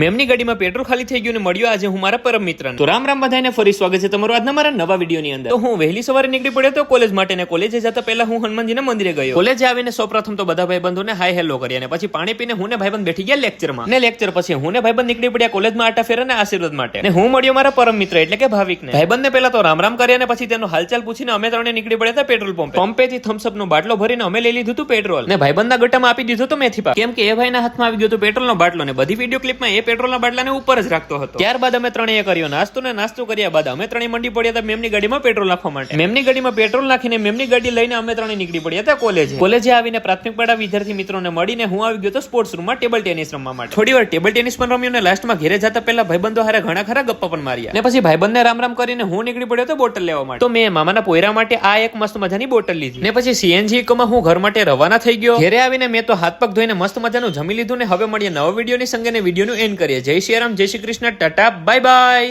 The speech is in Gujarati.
મેમની ગાડીમાં પેટ્રોલ ખાલી થઈ ગયું ને મળ્યો આજે હું મારા પરમ મિત્ર તો રામ રામ બધાને ફરી સ્વાગત છે તમારું આજના મારા નવા વિડીયોની અંદર. તો હું વહેલી સવારે નીકળી પડ્યો તો કોલેજ માટે ને કોલેજે જતા પહેલા હું હનુમાનજીના મંદિરે ગયો. કોલેજે આવીને સૌપ્રથમ તો બધા ભાઈબંધોને હાય હેલો કરી અને પછી પાણી પીને હું ને ભાઈબંધ બેઠી ગયા લેક્ચરમાં. ને લેક્ચર પછી હું ને ભાઈબંધ નીકળી પડ્યા કોલેજમાં આટા ફેરા ને આશીર્વાદ માટે. ને હું મળ્યો મારા પરમ મિત્ર એટલે કે ભાવિકને. ભાઈબંધને પહેલા તો રામ રામ કરી અને પછી તેનો હાલચાલ પૂછીને અમે ત્રણે નીકળી પડ્યા હતા પેટ્રોલ પંપે. પંપેથી થમ્સઅપ નો બાટલો ભરીને અમે લઈ લીધું હતું પેટ્રોલ. ને ભાઈબંધના ગટામાં આપી દીધું તો મેથી પાક. કેમ કે એ ભાઈના હાથમાં આવી ગયો હતો પેટ્રોલનો બાટલો ને બધી વીડિયો ક્લિપમાં એ પેટ્રોલના બાટલાને ઉપર જ રાખતો હતો. ત્યારબાદ અમે ત્રણેય કર્યો નાસ્તો ને નાસ્તો કર્યા બાદ અમે ત્રણેય મંડી પડ્યા હતા મેમની ગાડીમાં પેટ્રોલ નાખવા માટે. મેમની ગાડીમાં પેટ્રોલ નાખીને મેમની ગાડી લઈને અમે ત્રણેય નીકળી પડ્યા હતા કોલેજે. કોલેજે આવીને પ્રાથમિક પાડા વિદ્યાર્થી મિત્રોને મળીને હું આવી ગયો હતો સ્પોર્ટ્સ રૂમમાં ટેબલ ટેનિસ રમવા માટે. થોડી વાર ટેબલ ટેનિસ પણ રમ્યું ને લાસ્ટમાં ઘેરે જતા પહેલા ભાઈબંધો હારે ઘણા ખરા ગપ્પા પણ માર્યા. ને પછી ભાઈબંધને રામ રામ કરીને હું નીકળી પડ્યો હતો બોટલ લેવા માટે. તો મેં મામાના પોયરા માટે આ એક મસ્ત મજાની બોટલ લીધી. ને પછી સીએનજી માં હું ઘર માટે રવાના થઈ ગયો. ઘરે આવીને મેં તો હાથ પગ ધોઈને મસ્ત મજાનું જમી લીધું ને હવે મળીએ નવા વિડીયોની સંગે ને વિડીયોનું એન્ડ કરીએ. જય શ્રી રામ જય Shri Krishna tata bye bye.